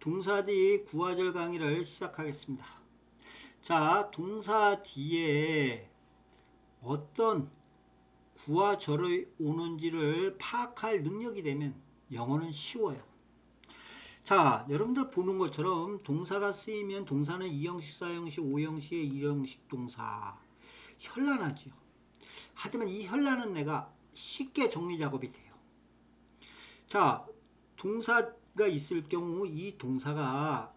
동사 뒤 구화절 강의를 시작하겠습니다. 자, 동사 뒤에 어떤 구화절이 오는지를 파악할 능력이 되면 영어는 쉬워요. 자, 여러분들 보는 것처럼 동사가 쓰이면 동사는 이형식, 사형식, 오형식의 일형식 동사 현란하지요. 하지만 이 현란한 내가 쉽게 정리 작업이 돼요. 자, 동사 가 있을 경우 이 동사가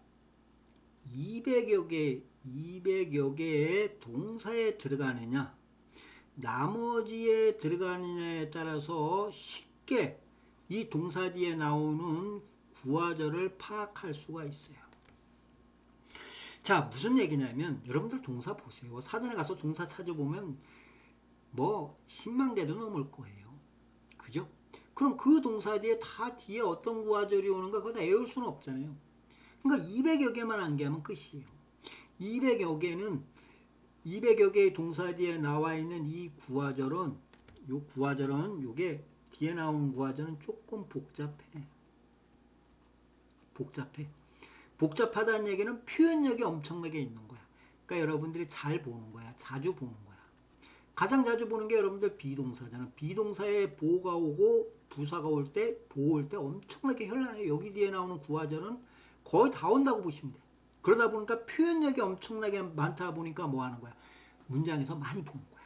200여 개, 200여 개의 동사에 들어가느냐, 나머지에 들어가느냐에 따라서 쉽게 이 동사 뒤에 나오는 구화절을 파악할 수가 있어요. 자, 무슨 얘기냐면, 여러분들 동사 보세요. 사전에 가서 동사 찾아보면, 뭐, 10만 개도 넘을 거예요. 그럼 그 동사 뒤에 다 뒤에 어떤 구화절이 오는가, 그거 다 외울 수는 없잖아요. 그러니까 200여 개만 암기하면 끝이에요. 200여 개는, 200여 개의 동사 뒤에 나와 있는 이 구화절은, 요 구화절은, 요게 뒤에 나오는 구화절은 조금 복잡해. 복잡해. 복잡하다는 얘기는 표현력이 엄청나게 있는 거야. 그러니까 여러분들이 잘 보는 거야. 자주 보는 거야. 가장 자주 보는 게 여러분들 비동사잖아. 비동사에 보가 오고 부사가 올 때, 보 올 때 엄청나게 현란해요. 여기 뒤에 나오는 구화절은 거의 다 온다고 보시면 돼. 그러다 보니까 표현력이 엄청나게 많다 보니까 뭐 하는 거야? 문장에서 많이 보는 거야.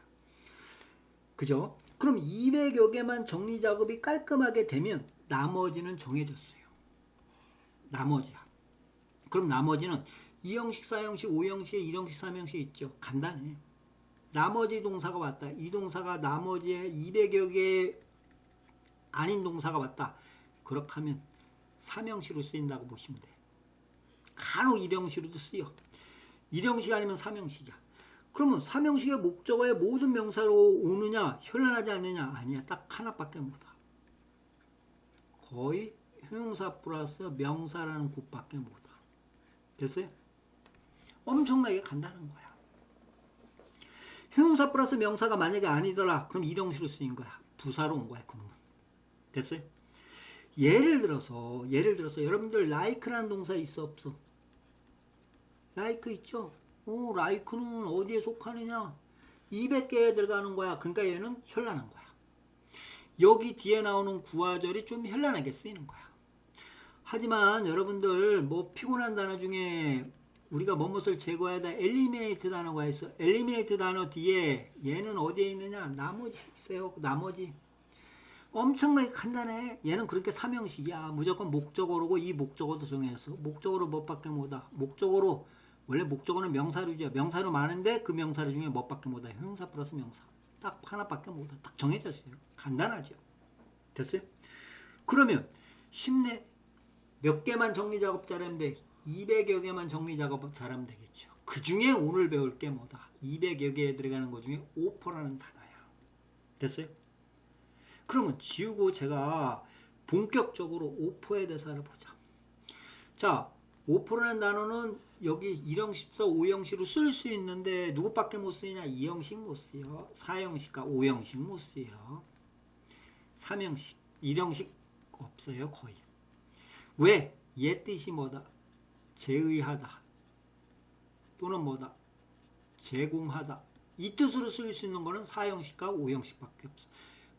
그죠? 그럼 200여 개만 정리 작업이 깔끔하게 되면 나머지는 정해졌어요. 나머지야. 그럼 나머지는 2형식, 4형식, 5형식, 1형식, 3형식 있죠. 간단해. 나머지 동사가 왔다. 이 동사가 나머지에 200여 개 아닌 동사가 왔다. 그렇게 하면 3형식으로 쓰인다고 보시면 돼. 간혹 1형식으로도 쓰여. 1형식 아니면 3형식이야. 그러면 3형식의 목적어의 모든 명사로 오느냐, 현란하지 않느냐? 아니야. 딱 하나밖에 못 와. 거의 형용사 플러스 명사라는 굿밖에 못 와. 됐어요? 엄청나게 간단한 거야. 형용사 플러스 명사가 만약에 아니더라. 그럼 일형식으로 쓰인 거야. 부사로 온 거야. 그놈은. 됐어요? 예를 들어서 예를 들어서 여러분들 like라는 동사 있어 없어? like 있죠? 오, like는 어디에 속하느냐? 200개에 들어가는 거야. 그러니까 얘는 현란한 거야. 여기 뒤에 나오는 구화절이 좀 현란하게 쓰이는 거야. 하지만 여러분들 뭐 피곤한 단어 중에 우리가 뭐뭇을 제거해야 돼 엘리미네이트 단어가 있어. 엘리미네이트 단어 뒤에 얘는 어디에 있느냐? 나머지 있어요. 나머지. 엄청나게 간단해. 얘는 그렇게 삼형식이야. 무조건 목적어로고 이 목적어도 정해졌어. 목적어로 뭐밖에 못하. 목적어로 원래 목적어는 명사류죠. 명사류 많은데 그 명사류 중에 뭐밖에 못하. 형용사 플러스 명사. 딱 하나밖에 못하. 딱 정해졌어요. 간단하죠. 됐어요? 그러면 쉽네. 몇 개만 정리 작업 잘하면 돼. 200여 개만 정리 작업 잘하면 되겠죠. 그 중에 오늘 배울 게 뭐다? 200여 개에 들어가는 것 중에 오퍼라는 단어야. 됐어요? 그러면 지우고 제가 본격적으로 오퍼에 대해서 알아보자. 자, 오퍼라는 단어는 여기 1형식부터 5형식으로 쓸 수 있는데 누구밖에 못 쓰냐? 2형식 못 쓰요. 4형식과 5형식 못 쓰요. 3형식, 1형식 없어요, 거의. 왜? 얘 뜻이 뭐다? 제의하다. 또는 뭐다? 제공하다. 이 뜻으로 쓸 수 있는 거는 4형식과 5형식밖에 없어.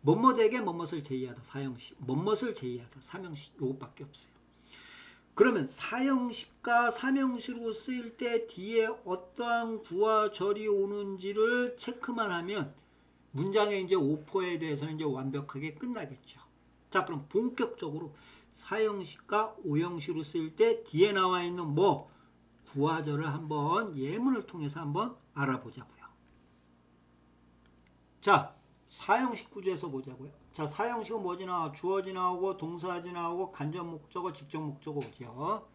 뭐뭐에게 뭐뭇을 제의하다. 4형식. 뭐뭇을 제의하다. 3형식. 요것밖에 없어요. 그러면 4형식과 3형식으로 쓰일 때 뒤에 어떠한 구와 절이 오는지를 체크만 하면 문장의 이제 오퍼에 대해서는 이제 완벽하게 끝나겠죠. 자, 그럼 본격적으로 4형식과 5형식으로 쓰일 때 뒤에 나와 있는 뭐 구화절을 한번 예문을 통해서 한번 알아보자고요. 자, 4형식 구조에서 보자고요. 자, 4형식은 뭐지 나와? 주어지 나오고 동사지 나오고 간접 목적어, 직접 목적어 오죠.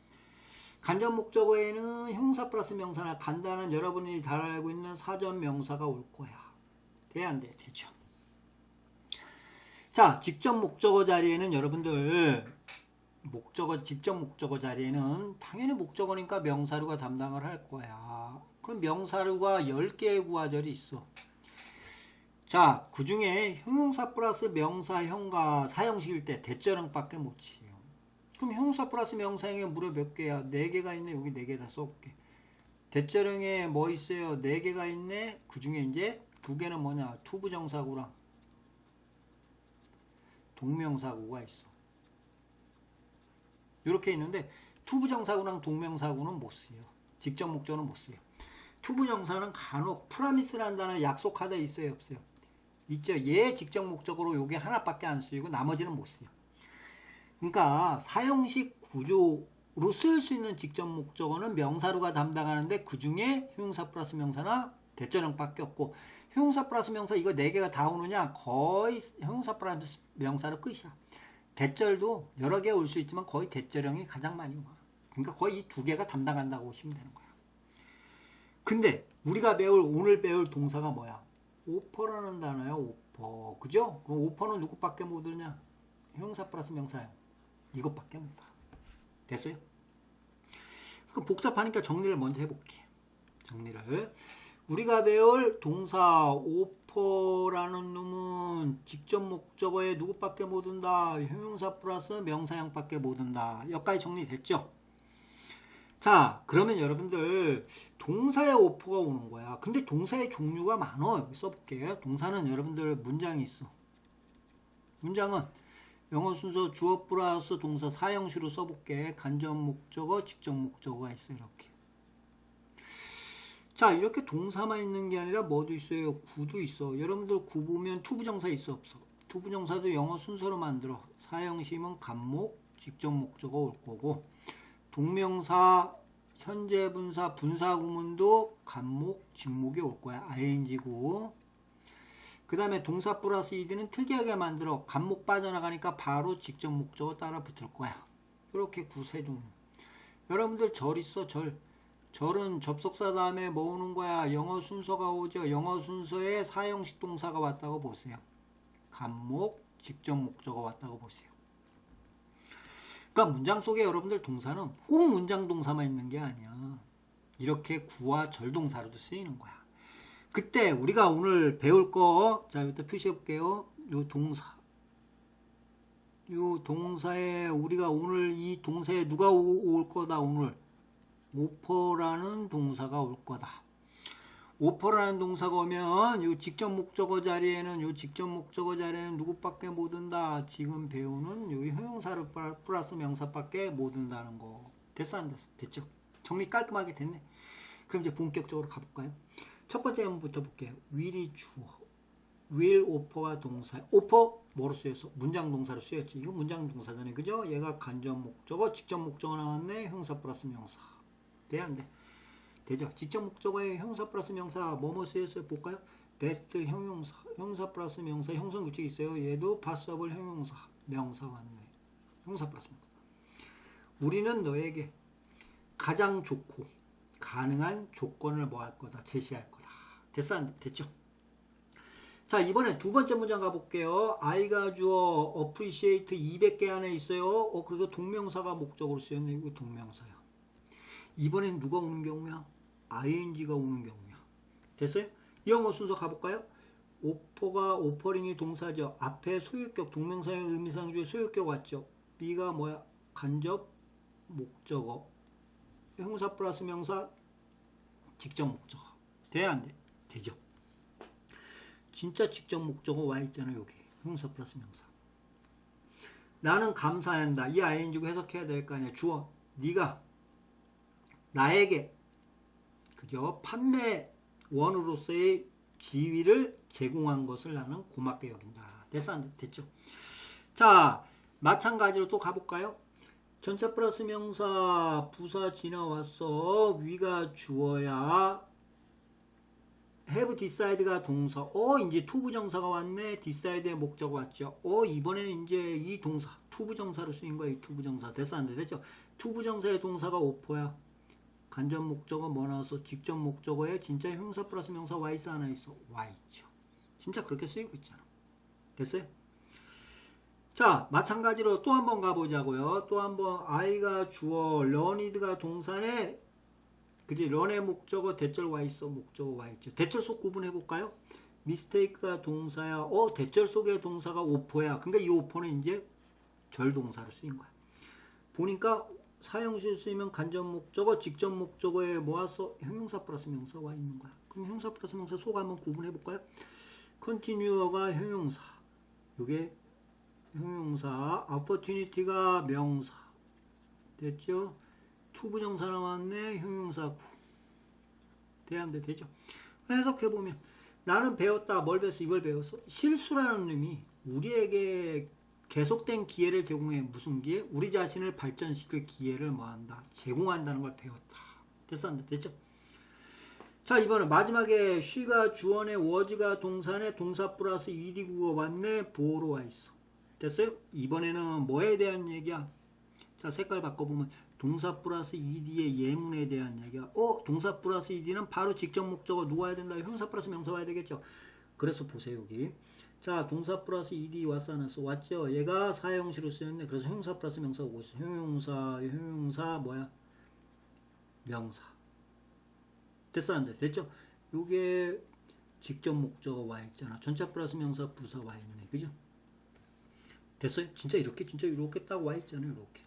간접 목적어에는 형사 플러스 명사나 간단한 여러분이 잘 알고 있는 사전 명사가 올 거야. 돼, 안 돼? 되죠. 자, 직접 목적어 자리에는 여러분들 목적어, 직접 목적어 자리에는 당연히 목적어니까 명사류가 담당을 할 거야. 그럼 명사류가 10개의 구화절이 있어. 자, 그 중에 형용사 플러스 명사 형과 사형식일 때 대절형밖에 못 치요. 그럼 형용사 플러스 명사형에 무려 몇 개야? 네 개가 있네. 여기 네개다 써볼게. 대절형에 뭐 있어요? 네 개가 있네. 그 중에 이제 두 개는 뭐냐? 투부정사구랑 동명사구가 있어. 이렇게 있는데 투부정사구랑 동명사구는 못 써요. 직접 목적은 못 써요. 투부정사는 간혹 프라미스라는 단어 약속하다 있어요, 없어요? 있죠. 얘 직접 목적으로 요게 하나밖에 안 쓰이고 나머지는 못 써요. 그러니까 사형식 구조로 쓸 수 있는 직접 목적어는 명사루가 담당하는데 그 중에 형용사 플러스 명사나 대절형밖에 없고 형용사 플러스 명사 이거 네 개가 다 오느냐 거의 형용사 플러스 명사로 끝이야. 대절도 여러 개 올 수 있지만 거의 대절형이 가장 많이 와. 그러니까 거의 이 두 개가 담당한다고 보시면 되는 거야. 근데 우리가 배울 오늘 배울 동사가 뭐야? 오퍼라는 단어야 오퍼 그죠? 그럼 오퍼는 누구밖에 못 오냐? 형용사 플러스 명사요. 이것밖에 못 알아. 됐어요? 그 복잡하니까 정리를 먼저 해볼게. 정리를. 우리가 배울 동사 오퍼라는 놈은 직접 목적어에 누구밖에 못 온다. 형용사 플러스 명사형밖에 못 온다. 여기까지 정리됐죠? 자, 그러면 여러분들 동사의 오퍼가 오는 거야. 근데 동사의 종류가 많어. 여기 써볼게. 동사는 여러분들 문장이 있어. 문장은 영어 순서 주어 플러스 동사 사형식으로 써볼게. 간접 목적어, 직접 목적어가 있어 이렇게. 자 이렇게 동사만 있는 게 아니라 뭐도 있어요? 구도 있어. 여러분들 구 보면 투부정사 있어 없어? 투부정사도 영어 순서로 만들어. 사형식은 간목, 직접 목적어 올 거고 동명사, 현재 분사, 분사 구문도 간목, 직목이 올 거야. ing구. 그 다음에 동사 플러스 이드는 특이하게 만들어 간목 빠져나가니까 바로 직접 목적어 따라 붙을 거야. 이렇게 구세 종류. 여러분들 절 있어 절. 절은 접속사 다음에 뭐 오는 거야? 영어 순서가 오죠. 영어 순서에 사형식 동사가 왔다고 보세요. 간목, 직접 목적어 왔다고 보세요. 그러니까 문장 속에 여러분들 동사는 꼭 문장 동사만 있는 게 아니야. 이렇게 구와 절 동사로도 쓰이는 거야. 그때 우리가 오늘 배울 거, 자, 이따 표시해 볼게요. 요 동사. 요 동사에, 우리가 오늘 이 동사에 누가 오, 올 거다, 오늘. 오퍼라는 동사가 올 거다. 오퍼라는 동사가 오면 요 직접 목적어 자리에는 요 직접 목적어 자리에는 누구밖에 못 온다. 지금 배우는 요 형용사를 플러스 명사밖에 못 온다는 거. 됐어 안 됐어? 됐죠? 정리 깔끔하게 됐네. 그럼 이제 본격적으로 가볼까요? 첫 번째 한번부터 볼게요. will이 주어. will 오퍼가 동사. 오퍼 뭐로 쓰였어? 문장 동사로 쓰였지. 이거 문장 동사잖아요. 그죠? 얘가 간접 목적어, 직접 목적어 나왔네. 형사 플러스 명사. 돼? 안 돼? 되죠? 직접 목적어의 형사 플러스 명사 뭐뭐 쓰였어요? 볼까요? 베스트 형용사, 형사 플러스 명사, 형성 규칙 있어요. 얘도 파서블 형용사, 명사 왔네. 형사 플러스 명사. 우리는 너에게 가장 좋고 가능한 조건을 뭐 할 거다 제시할 거다. 됐어? 안 됐죠? 자 이번에 두 번째 문장 가볼게요. 아이가 주어 appreciate 200개 안에 있어요. 어 그래서 동명사가 목적으로 쓰였네. 이거 동명사야. 이번엔 누가 오는 경우야? ing가 오는 경우야. 됐어요? 영어 순서 가볼까요? 오퍼가 오퍼링이 동사죠. 앞에 소유격 동명사의 의미상 중에 소유격 왔죠. B가 뭐야? 간접 목적어. 형사 플러스 명사 직접 목적어. 돼? 안 돼? 되죠. 진짜 직접 목적어 와 있잖아요. 여기. 형사 플러스 명사. 나는 감사한다. 이 ing고 해석해야 될 거 아니야. 주어. 네가 나에게 그죠? 판매원으로서의 지위를 제공한 것을 나는 고맙게 여긴다. 됐어? 안 됐죠? 자, 마찬가지로 또 가볼까요? 전체 플러스 명사 부사 지나왔어. 위가 주어야. have decide가 동사. 어, 이제 투부정사가 왔네. decide의 목적 왔죠. 어, 이번에는 이제 이 동사. 투부정사로 쓰인 거야. 이 투부정사. 됐어? 안 됐죠? 투부정사의 동사가 오퍼야. 간접 목적어 뭐 나와서 직접 목적어에 진짜 형사 플러스 명사 와 있어 하나 있어 와 있죠. 진짜 그렇게 쓰이고 있잖아. 됐어요? 자 마찬가지로 또 한번 가보자고요. 또 한번 아이가 주어 learned가 동사네 그지 런의 목적어 대절 와 있어 목적어 와 있죠. 대절 속 구분해 볼까요? 미스테이크가 동사야. 어 대절 속의 동사가 오퍼야. 그러니까 이 오퍼는 이제 절 동사로 쓰인 거야. 보니까 사형실 쓰이면 간접 목적어, 직접 목적어에 모아서 형용사 플러스 명사 와 있는 거야. 그럼 형용사 플러스 명사 속 한번 구분해 볼까요? 컨티뉴어가 형용사, 요게 형용사, opportunity가 명사, 됐죠? 투부정사 나왔네, 형용사 구. 대한대 되죠? 해석해 보면 나는 배웠다, 뭘 배웠어, 이걸 배웠어. 실수라는 의미, 우리에게 계속된 기회를 제공해 무슨 기회? 우리 자신을 발전시킬 기회를 뭐한다? 제공한다는 걸 배웠다. 안 됐죠? 자 이번에 마지막에 쉬가 주어에 워즈가 동사네 동사 플러스 이디 구어 왔네 보호로 와 있어. 됐어요? 이번에는 뭐에 대한 얘기야? 자 색깔 바꿔보면 동사 플러스 ed의 예문에 대한 얘기야. 어 동사 플러스 ed는 바로 직접 목적어 누가 와야 된다? 형사 플러스 명사 와야 되겠죠? 그래서 보세요 여기. 자 동사 플러스 ed 왔어 안 왔어? 왔죠? 얘가 사형시로 쓰였네. 그래서 형사 플러스 명사 오고 있어. 형용사 형용사 뭐야? 명사. 됐어 안 돼? 됐죠? 요게 직접 목적어 와 있잖아. 전차 플러스 명사 부사 와 있네. 그죠? 됐어요? 진짜 이렇게 진짜 이렇게 딱 와 있잖아요. 이렇게.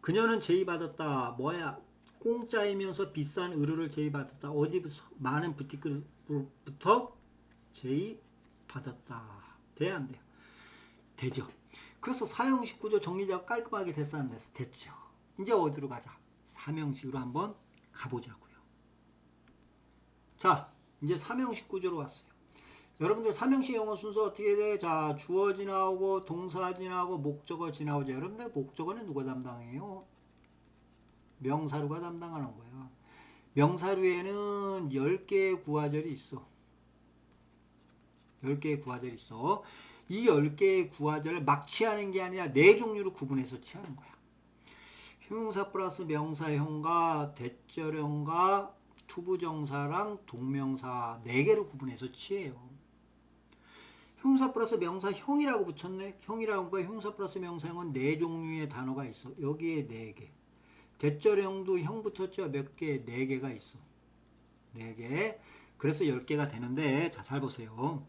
그녀는 제의받았다. 뭐야? 공짜이면서 비싼 의료를 제의받았다. 어디부터? 많은 부티크로부터 제의 받았다. 돼야 안 돼요? 되죠. 그래서 사형식 구조 정리자가 깔끔하게 됐어 안 됐어? 됐죠. 이제 어디로 가자? 삼형식으로 한번 가보자고요. 자, 이제 삼형식 구조로 왔어요. 여러분들 삼형식 영어 순서 어떻게 돼? 자, 주어 지나오고 동사 지나오고 목적어 지나오죠. 여러분들 목적어는 누가 담당해요? 명사류가 담당하는 거야. 명사류에는 10개의 구화절이 있어. 10개의 구화절이 있어. 이 10개의 구화절을 막 취하는 게 아니라 네 종류로 구분해서 취하는 거야. 형용사 플러스 명사형과 대절형과 투부정사랑 동명사 네 개로 구분해서 취해요. 형사 플러스 명사 형이라고 붙였네. 형이라고 하니까 형사 플러스 명사형은 네 종류의 단어가 있어. 여기에 네 개. 대절형도 형 붙었죠. 몇 개? 네 개가 있어. 네 개. 그래서 열 개가 되는데 자 잘 보세요.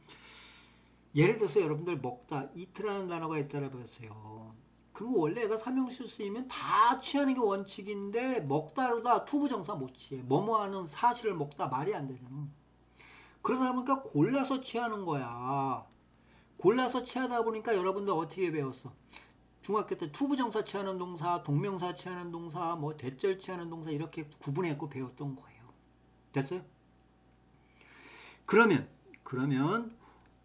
예를 들어서 여러분들 먹다 이트라는 단어가 있다라 보세요. 그리고 원래 애가 삼형식 쓰이면 다 취하는 게 원칙인데 먹다로다 투부정사 못 취해. 뭐뭐 하는 사실을 먹다 말이 안 되잖아. 그러다 보니까 골라서 취하는 거야. 골라서 취하다 보니까 여러분들 어떻게 배웠어? 중학교 때 투부정사 취하는 동사, 동명사 취하는 동사, 뭐 대절 취하는 동사 이렇게 구분했고 배웠던 거예요. 됐어요? 그러면 그러면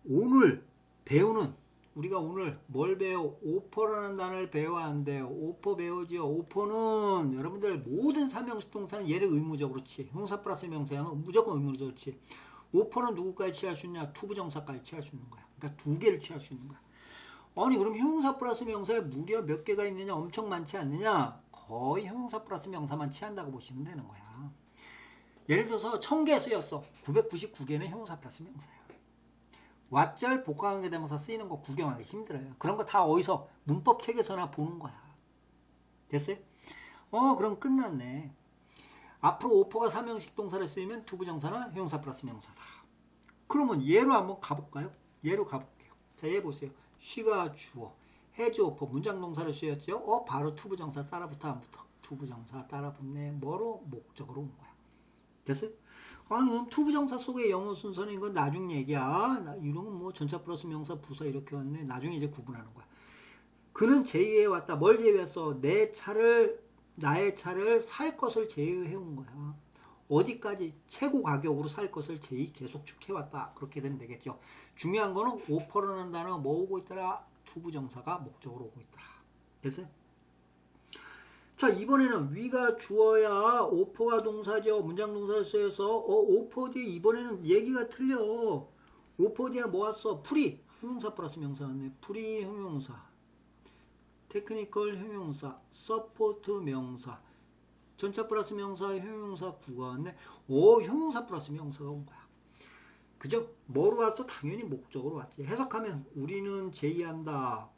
오늘 배우는 우리가 오늘 뭘 배워? 오퍼라는 단어를 배워야 한대요 오퍼 배우지요. 오퍼는 여러분들 모든 삼형식 동사는 얘를 의무적으로 취해. 형사 플러스 명사형은 무조건 의무적으로 취해. 오퍼는 누구까지 취할 수 있냐? 투부정사까지 취할 수 있는 거야. 그러니까 두 개를 취할 수 있는 거야. 아니 그럼 형용사 플러스 명사에 무려 몇 개가 있느냐? 엄청 많지 않느냐? 거의 형용사 플러스 명사만 취한다고 보시면 되는 거야. 예를 들어서 1000개 쓰였어. 999개는 형용사 플러스 명사야. 왓절 복합관계 대명사 쓰이는 거 구경하기 힘들어요. 그런 거 다 어디서 문법 책에서나 보는 거야. 됐어요? 어 그럼 끝났네. 앞으로 오퍼가 삼형식 동사를 쓰이면 투부정사나 형용사 플러스 명사다. 그러면 얘로 한번 가볼까요? 얘로 가볼게요. 자, 얘 보세요. 쉬가 주어, 해주 오퍼, 문장 동사를 쓰였죠? 어, 바로 투부정사 따라붙어 안 붙어? 투부정사 따라붙네. 뭐로? 목적으로 온 거야. 됐어요? 아니, 그럼 투부정사 속의 영어 순서는 이건 나중 얘기야. 나, 이런 건 뭐 전차 플러스 명사, 부사 이렇게 왔네. 나중에 이제 구분하는 거야. 그는 제의해 왔다. 뭘 제의했어? 내 차를, 나의 차를 살 것을 제의해 온 거야. 어디까지 최고 가격으로 살 것을 제의 계속 축해 왔다. 그렇게 되면 되겠죠. 중요한 거는 오퍼라는 단어 뭐 오고 있더라? 투부정사가 목적으로 오고 있더라. 됐어요? 자 이번에는 위가 주어야 오퍼가 동사죠. 문장 동사를 쓰여서 어 오퍼 뒤에 이번에는 얘기가 틀려. 오퍼 뒤에 뭐 왔어? 프리 형용사 플러스 명사네. 프리 형용사. 테크니컬 형용사. 서포트 명사. 전차 플러스 명사, 형용사 구가 왔네. 오, 형용사 플러스 명사가 온 거야. 그죠? 뭐로 왔어? 당연히 목적으로 왔지. 해석하면 우리는 제의한다.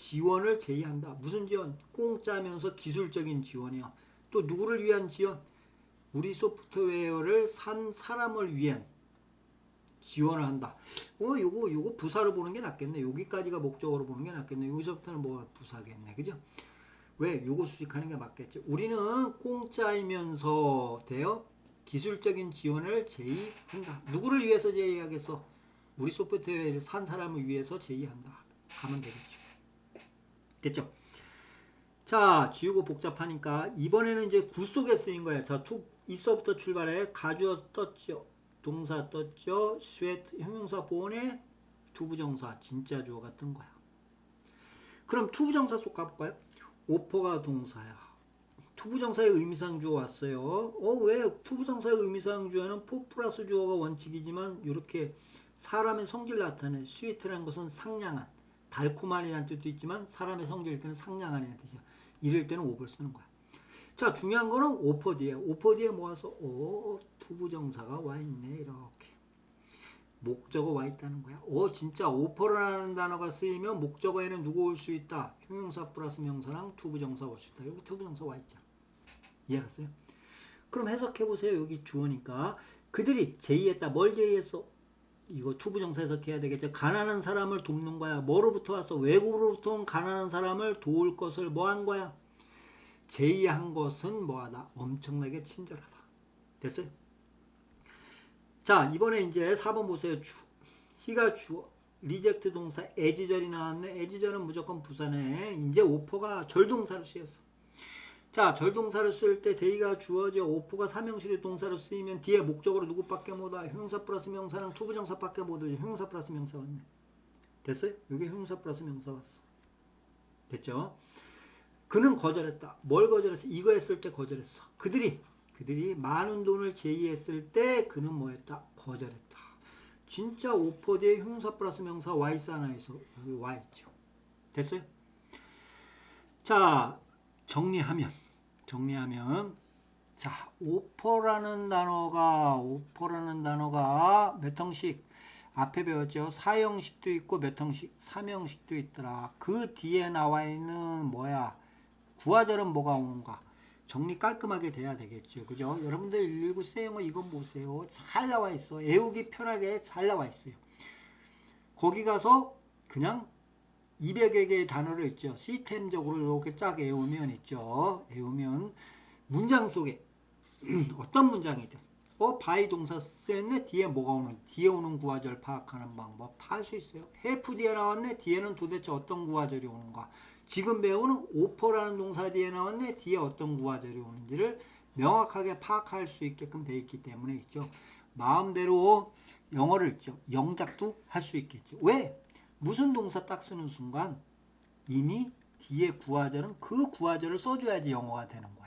지원을 제의한다. 무슨 지원? 공짜면서 기술적인 지원이야. 또 누구를 위한 지원? 우리 소프트웨어를 산 사람을 위한 지원을 한다. 어, 요거, 요거 부사로 보는 게 낫겠네. 여기까지가 목적으로 보는 게 낫겠네. 여기서부터는 뭐 부사겠네. 그죠? 왜? 요거 수식하는 게 맞겠죠. 우리는 공짜이면서 돼요. 기술적인 지원을 제의한다. 누구를 위해서 제의하겠어? 우리 소프트웨어를 산 사람을 위해서 제의한다. 가면 되겠죠. 됐죠? 자, 지우고 복잡하니까 이번에는 이제 구 속에 쓰인 거야. 자, 투, 이서부터 출발해 가주어 떴죠. 동사 떴죠. 스웨트 형용사 보온에 투부정사 진짜 주어 같은 거야. 그럼 투부정사 속 가볼까요? 오퍼가 동사야. 투부정사의 의미상 주어 왔어요. 어, 왜 투부정사의 의미상 주어는 포 플러스 주어가 원칙이지만 이렇게 사람의 성질 나타내. 스위트라는 것은 상냥한, 달콤한이라는 뜻도 있지만 사람의 성질일 때는 상냥한이라는 뜻이야. 이럴 때는 오버를 쓰는 거야. 자, 중요한 거는 오퍼 뒤에. 오퍼 뒤에 모아서, 오, 투부정사가 와 있네. 이렇게. 목적어 와 있다는 거야. 오, 진짜 오퍼라는 단어가 쓰이면 목적어에는 누구 올 수 있다? 형용사 플러스 명사랑 투부정사 올 수 있다. 여기 투부정사 와 있잖아. 이해갔어요? 그럼 해석해 보세요. 여기 주어니까 그들이 제의했다. 뭘 제의했어? 이거 투부정사 해석해야 되겠죠. 가난한 사람을 돕는 거야. 뭐로부터 왔어? 외국으로부터 온 가난한 사람을 도울 것을 뭐 한 거야? 제의한 것은 뭐하다? 엄청나게 친절하다. 됐어요? 자, 이번에 이제 4번 보세요. 주, 희가 주어. 리젝트 동사 에지절이 나왔네. 에지절은 무조건 부산에. 이제 오퍼가 절동사로 쓰였어. 자, 절동사를 쓸 때 대의가 주어져 오퍼가 삼형식의 동사로 쓰이면 뒤에 목적으로 누구밖에 못 와 형용사 플러스 명사랑 투부정사밖에 못 오죠. 형용사 플러스 명사 왔네. 됐어요? 여기 형용사 플러스 명사 왔어. 됐죠? 그는 거절했다. 뭘 거절했어? 이거 했을 때 거절했어. 그들이 그들이 많은 돈을 제의했을 때 그는 뭐 했다? 거절했다. 진짜 뒤에 형용사 플러스 명사 와 있어? 여기 와 있죠. 됐어요? 자, 정리하면 정리하면 자, 오퍼라는 단어가 오퍼라는 단어가 몇 형식 앞에 배웠죠. 사형식도 있고 몇 형식, 삼형식도 있더라. 그 뒤에 나와 있는 뭐야? 구화절은 뭐가 오는가? 정리 깔끔하게 돼야 되겠죠. 그죠? 여러분들 119 세영어 이건 보세요. 잘 나와 있어. 애우기 편하게 잘 나와 있어요. 거기 가서 그냥 200여 개의 단어를 있죠. 시스템적으로 이렇게 쫙 외우면 있죠. 외우면 문장 속에 어떤 문장이든 어 바이 동사 쓰였네 뒤에 뭐가 오는 뒤에 오는 구화절 파악하는 방법 다 할 수 있어요. 헬프 뒤에 나왔네 뒤에는 도대체 어떤 구화절이 오는가 지금 배우는 오퍼라는 동사 뒤에 나왔네 뒤에 어떤 구화절이 오는지를 명확하게 파악할 수 있게끔 돼 있기 때문에 있죠. 마음대로 영어를 있죠. 영작도 할 수 있겠죠. 왜? 무슨 동사 딱 쓰는 순간 이미 뒤에 구화절은 그 구화절을 써줘야지 영어가 되는 거야.